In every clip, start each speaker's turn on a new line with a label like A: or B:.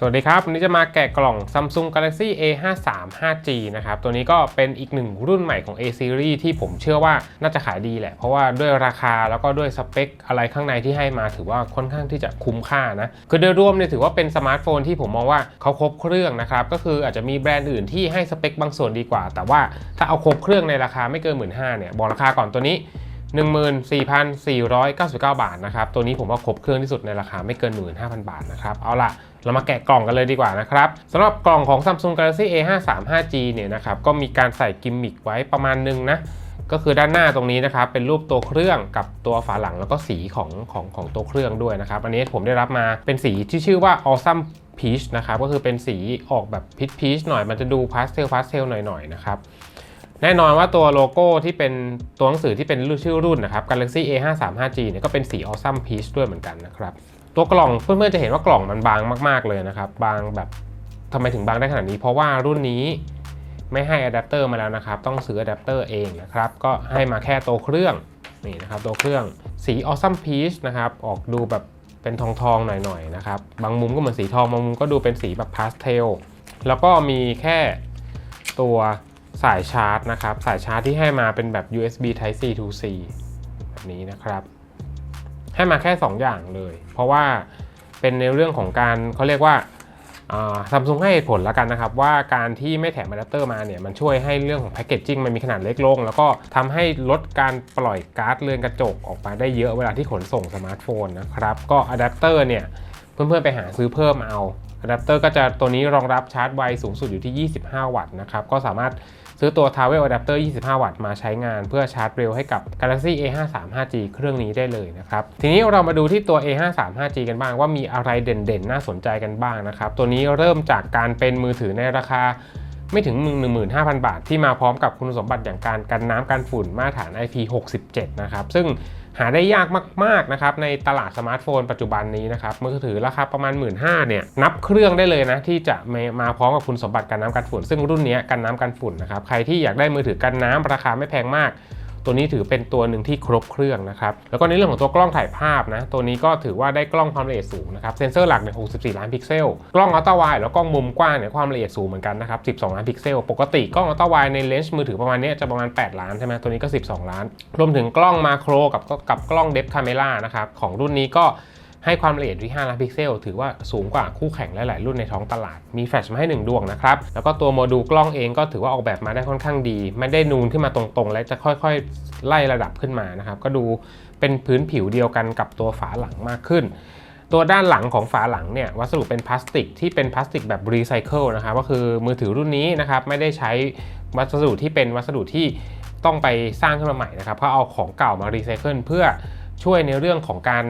A: สวัสดีครับ วันนี้จะมาแกะกล่อง Samsung Galaxy A53 5G นะครับ ตัวนี้ก็เป็นอีกหนึ่งรุ่นใหม่ของ A Series ที่ผมเชื่อว่าน่าจะขายดีแหละ เพราะว่าด้วยราคาแล้วก็ด้วยสเปคอะไรข้างในที่ให้มาถือว่าค่อนข้างที่จะคุ้มค่านะ คือโดยรวมเนี่ยถือว่าเป็นสมาร์ทโฟนที่ผมมองว่าเขาครบเครื่องนะครับ ก็คืออาจจะมีแบรนด์อื่นที่ให้สเปคบางส่วนดีกว่า แต่ว่าถ้าเอาครบเครื่องในราคาไม่เกิน 1 5ื่นเนี่ยบอกราคาก่อนตัวนี้ 14,499 บาทนะครับ ตัวนี้ผมว่าครบเครื่องที่สุดในราคาไม่เกิน 15,000 บาทนะครับ เอาล่ะ เรามาแกะกล่องกันเลยดีกว่านะครับสำหรับกล่องของ Samsung Galaxy A53 5G เนี่ยนะครับ ก็มีการใส่กิมมิคไว้ประมาณนึงนะ ก็คือด้านหน้าตรงนี้นะครับ เป็นรูปตัวเครื่องกับตัวฝาหลังแล้วก็สีของของของตัวเครื่องด้วยนะครับ อันนี้ผมได้รับมาเป็นสีที่ชื่อว่า Awesome Peach นะครับก็คือเป็นสีออกแบบพีชพีชหน่อยมันจะดูพาสเทลพาสเทลหน่อยๆนะครับ แน่นอนว่าตัวโลโก้ที่เป็นตัวหนังสือที่เป็นชื่อรุ่นนะครับ Galaxy A53 5G เนี่ยก็เป็นสี Awesome Peach ด้วยเหมือนกันนะครับ ตัวกล่องเพื่อนๆจะเห็นว่ากล่องมันบางมากๆเลยนะครับ บางแบบทำไมถึงบางได้ขนาดนี้ เพราะว่ารุ่นนี้ไม่ให้อะแดปเตอร์มาแล้วนะครับ ต้องซื้ออะแดปเตอร์เองนะครับ ก็ให้มาแค่ตัวเครื่องนี่นะครับตัวเครื่องสี Awesome Peach นะครับออกดูแบบเป็นทองทองๆหน่อยๆนะครับ บางมุมก็เหมือนสีทองบางมุมก็ดูเป็นสีแบบพาสเทลแล้วก็มีแค่ตัว สายชาร์จนะครับ สายชาร์จที่ให้มาเป็นแบบ USB Type C to C แบบนี้นะครับ ให้มาแค่ 2 อย่างเลย เพราะว่าเป็นในเรื่องของการเขาเรียกว่าซัมซุงให้ผลแล้วกันนะครับ ว่าการที่ไม่แถมอะแดปเตอร์มาเนี่ยมันช่วยให้เรื่องของแพคเกจจิ้งมันมีขนาดเล็กลง แล้วก็ทำให้ลดการปล่อยก๊าซเรือนกระจกออกมาได้เยอะเวลาที่ขนส่งสมาร์ทโฟนนะครับ ก็อะแดปเตอร์เนี่ยเพื่อนๆไปหาซื้อเพิ่มเอา อะแดปเตอร์ก็จะตัวนี้รองรับชาร์จไวสูงสุดอยู่ที่ 25 วัตต์นะครับ ก็สามารถซื้อตัว Travel Adapter 25 วัตต์มาใช้งานเพื่อชาร์จเร็วให้กับ Galaxy A53 5G เครื่องนี้ได้เลยนะครับ ทีนี้เรามาดูที่ตัว A53 5G กันบ้างว่ามีอะไรเด่นๆ น่าสนใจกันบ้างนะครับ ตัวนี้เริ่มจากการเป็นมือถือในราคาไม่ถึง 15,000 บาท ที่มาพร้อมกับคุณสมบัติอย่างการกันน้ำกันฝุ่นมาตรฐาน IP67 นะครับ ซึ่ง หาได้ยากมากๆนะครับในตลาดสมาร์ทโฟนปัจจุบันนี้นะครับมือถือราคาประมาณ 1 5ื่นเนี่ยนับเครื่องได้เลยนะที่จะมาพร้อมกับคุณสมบัติกันน้ำกันฝุ่น ซึ่งรุ่นนี้กันน้ำกันฝุ่นนะครับใครที่อยากได้มือถือกันน้ำราคาไม่แพงมาก ตัวนี้ถือเป็นตัวหนึ่งที่ครบเครื่องนะครับ แล้วก็ในเรื่องของตัวกล้องถ่ายภาพนะ ตัวนี้ก็ถือว่าได้กล้องความละเอียดสูงนะครับ เซนเซอร์หลักเนี่ย64 ล้านพิกเซล กล้องอัลตร้าไวแล้วกล้องมุมกว้างเนี่ยความละเอียดสูงเหมือนกันนะครับ 12 ล้านพิกเซล ปกติกล้องอัลตร้าไวในเลนส์มือถือประมาณนี้จะประมาณ 8 ล้านใช่ไหมตัวนี้ก็ 12 ล้าน รวมถึงกล้องมาโครกับกับกล้องเดฟคาเมล่านะครับของรุ่นนี้ก็ ให้ความละเอียดที่5ล้านพิกเซลถือว่าสูงกว่าคู่แข่งหลายๆรุ่นในท้องตลาด มีแฟลชมาให้ 1 ดวงนะครับ แล้วก็ตัวโมดูลกล้องเองก็ถือว่าออกแบบมาได้ค่อนข้างดี ไม่ได้นูนขึ้นมาตรงๆ และจะค่อยๆ ไล่ระดับขึ้นมานะครับ ก็ดูเป็นพื้นผิวเดียวกันกับตัวฝาหลังมากขึ้นตัวด้านหลังของฝาหลังเนี่ยวัสดุเป็นพลาสติกที่เป็นพลาสติกแบบรีไซเคิลนะครับก็คือมือถือรุ่นนี้นะครับไม่ได้ใช้วัสดุที่เป็นวัสดุที่ต้องไปสร้างขึ้นมาใหม่นะครับเพราเอาของเก่ามารีไซเคิลเพื่อช่วยในเรื่องของการ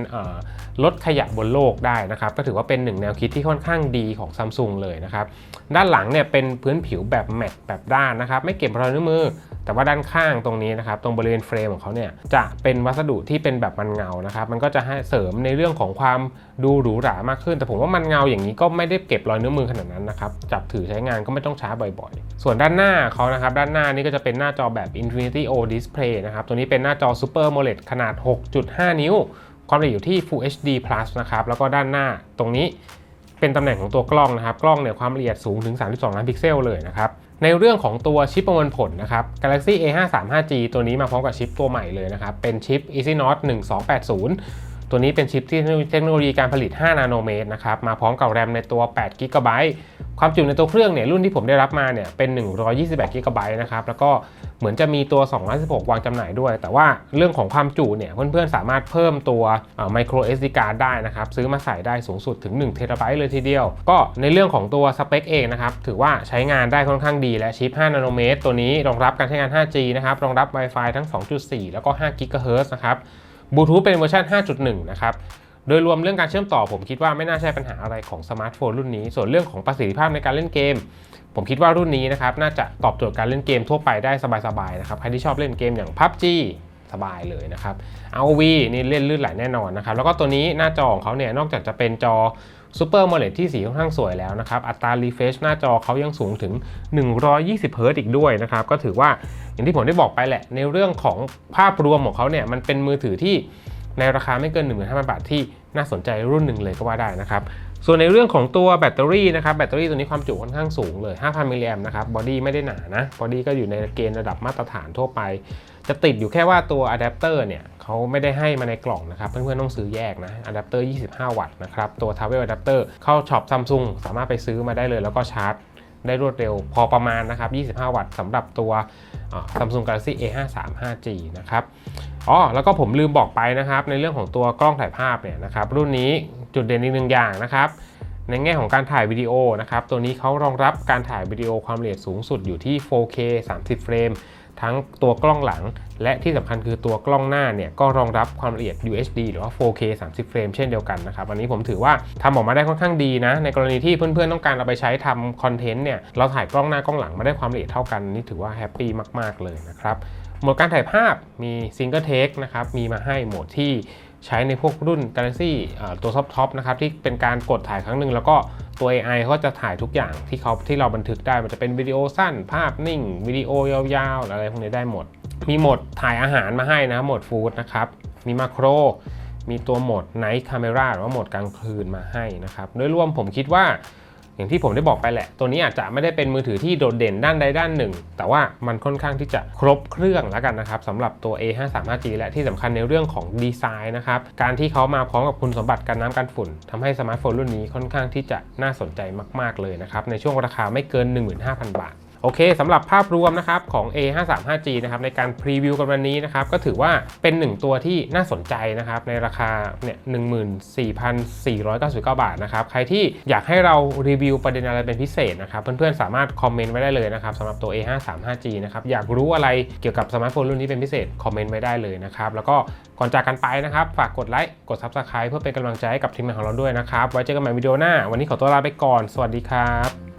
A: ลดขยะบนโลกได้นะครับ ก็ถือว่าเป็นหนึ่งแนวคิดที่ค่อนข้างดีของซัมซุงเลยนะครับ ด้านหลังเนี่ยเป็นพื้นผิวแบบแมตต์แบบด้านนะครับ ไม่เก็บรอยนิ้วมือ แต่ว่าด้านข้างตรงนี้นะครับ ตรงบริเวณเฟรมของเขาเนี่ยจะเป็นวัสดุที่เป็นแบบมันเงานะครับ มันก็จะให้เสริมในเรื่องของความดูหรูหรามากขึ้น แต่ผมว่ามันเงาอย่างนี้ก็ไม่ได้เก็บรอยนิ้วมือขนาดนั้นนะครับ จับถือใช้งานก็ไม่ต้องช้าบ่อยๆ ส่วนด้านหน้าเขานะครับ ด้านหน้านี่ก็จะเป็นหน้าจอแบบ Infinity O Display นะครับ ตัวนี้เป็นหน้าจอ Super AMOLED ขนาด 6.5 นิ้ว ความละเอียดอยู่ที่ Full HD Plus นะครับ แล้วก็ด้านหน้าตรงนี้เป็นตำแหน่งของตัวกล้องนะครับ กล้องเนี่ยความละเอียดสูงถึง 32 ล้านพิกเซลเลยนะครับ ในเรื่องของตัวชิปประมวลผลนะครับ Galaxy A53 5G ตัวนี้มาพร้อมกับชิปตัวใหม่เลยนะครับ เป็นชิป Exynos 1280 ตัวนี้เป็นชิปที่เทคโนโลยีการผลิต 5 นาโนเมตรนะครับ มาพร้อมกับแรมในตัว8 g b ความจุในตัวเครื่องเนี่ยรุ่นที่ผมได้รับมาเนี่ยเป็น 128 g b นะครับ แล้วก็เหมือนจะมีตัว216วางจำหน่ายด้วย แต่ว่าเรื่องของความจุเนี่ยเพื่อนๆ สามารถเพิ่มตัว micro SD card ได้นะครับ ซื้อมาใส่ได้สูงสุดถึง1 t b เลยทีเดียว ก็ในเรื่องของตัวสเปคเองนะครับ ถือว่าใช้งานได้ค่อนข้างดีและชิป 5 นาโนเมตรตัวนี้รองรับการใช้งาน 5G นะครับ รองรับ Wi-Fi ทั้ง 2.4 แล้วก็5 GHz นะครับ บลูทูธเป็นเวอร์ชัน5.1 นะครับ โดยรวมเรื่องการเชื่อมต่อผมคิดว่าไม่น่าใช่ปัญหาอะไรของสมาร์ทโฟนรุ่นนี้ ส่วนเรื่องของประสิทธิภาพในการเล่นเกม ผมคิดว่ารุ่นนี้นะครับน่าจะตอบโจทย์การเล่นเกมทั่วไปได้สบายๆนะครับใครที่ชอบเล่นเกมอย่าง PUBG สบายเลยนะครับ ROV นี่เล่นลื่นไหลแน่นอนนะครับ แล้วก็ตัวนี้หน้าจอของเขาเนี่ยนอกจากจะเป็นจอ Super AMOLED ที่สีค่อนข้างสวยแล้วนะครับ อัตรา refresh หน้าจอเขายังสูงถึง 120 Hz อีกด้วยนะครับ ก็ถือว่าอย่างที่ผมได้บอกไปแหละ ในเรื่องของภาพรวมของเขาเนี่ย มันเป็นมือถือที่ในราคาไม่เกิน 15,000 บาทที่น่าสนใจรุ่นหนึ่งเลยก็ว่าได้นะครับ ส่วนในเรื่องของตัวแบตเตอรี่นะครับ แบตเตอรี่ตัวนี้ความจุค่อนข้างสูงเลย 5,000 มิลลิแอมนะครับ บอดี้ไม่ได้หนานะ บอดี้ก็อยู่ในเกณฑ์ระดับมาตรฐานทั่วไป จะติดอยู่แค่ว่าตัวอะแดปเตอร์เนี่ยเขาไม่ได้ให้มาในกล่องนะครับ เพื่อนๆต้องซื้อแยกนะอะแดปเตอร์ 25 วัตต์นะครับ ตัวทาวเวลอะแดปเตอร์เข้าช็อปซัมซุงสามารถไปซื้อมาได้เลยแล้วก็ชาร์จได้รวดเร็วพอประมาณนะครับ 25 วัตต์สำหรับตัวซัมซุง Galaxy A53 5G นะครับ อ๋อ แล้วก็ผมลืมบอกไปนะครับ ในเรื่องของตัวกล้องถ่ายภาพเนี่ยนะครับ รุ่นนี้จุดเด่นอีกหนึ่งอย่างนะครับ ในแง่ของการถ่ายวิดีโอนะครับ ตัวนี้เขารองรับการถ่ายวิดีโอความละเอียดสูงสุดอยู่ที่ 4K 30 เฟรม ทั้งตัวกล้องหลัง และที่สำคัญคือตัวกล้องหน้าเนี่ยก็รองรับความละเอียด UHD หรือว่า 4K 30 เฟรมเช่นเดียวกันนะครับ อันนี้ผมถือว่าทำออกมาได้ค่อนข้างดีนะ ในกรณีที่เพื่อนๆต้องการเอาไปใช้ทำคอนเทนต์เนี่ย เราถ่ายกล้องหน้ากล้องหลังมาได้ความละเอียดเท่ากันนี่ถือว่าแฮปปี้มากๆเลยนะครับ โหมดการถ่ายภาพมี Single Take นะครับ มีมาให้โหมดที่ใช้ในพวกรุ่น Galaxy ตัวท็อปๆนะครับที่เป็นการกดถ่ายครั้งหนึ่งแล้วก็ ตัว AI เขาจะถ่ายทุกอย่างที่เขาที่เราบันทึกได้มันจะเป็นวิดีโอสั้น ภาพนิ่งวิดีโอยาวๆอะไรพวกนี้ได้หมด มีโหมดถ่ายอาหารมาให้นะโหมดฟู้ดนะครับมีมาโครมีตัวโหมดไนท์คาเมราหรือว่าโหมดกลางคืนมาให้นะครับโดยรวมผมคิดว่า อย่างที่ผมได้บอกไปแหละ ตัวนี้อาจจะไม่ได้เป็นมือถือที่โดดเด่นด้านใดด้านหนึ่ง แต่ว่ามันค่อนข้างที่จะครบเครื่องแล้วกันนะครับสำหรับตัว A535G และที่สำคัญในเรื่องของดีไซน์นะครับการที่เขามาพร้อมกับคุณสมบัติกันน้ำกันฝุ่นทำให้สมาร์ทโฟนรุ่นนี้ค่อนข้างที่จะน่าสนใจมาก ๆเลยนะครับในช่วงราคาไม่เกิน 15,000 บาท โอเคสำหรับภาพรวมนะครับของ A535G นะครับในการพรีวิวกันวันนี้นะครับก็ถือว่าเป็นหนึ่งตัวที่น่าสนใจนะครับในราคาเนี่ย14,499 บาทนะครับใครที่อยากให้เรารีวิวประเด็นอะไรเป็นพิเศษนะครับเพื่อนๆสามารถคอมเมนต์ไว้ได้เลยนะครับสำหรับตัว A535G นะครับอยากรู้อะไรเกี่ยวกับสมาร์ทโฟนรุ่นนี้เป็นพิเศษคอมเมนต์ไว้ได้เลยนะครับแล้วก็ก่อนจากกันไปนะครับฝากกดไลค์กด Subscribe เพื่อเป็นกำลังใจให้กับทีมงานของเราด้วยนะครับไว้เจอกันใหม่วิดีโอหน้า วันนี้ขอตัวลาไปก่อน สวัสดีครับ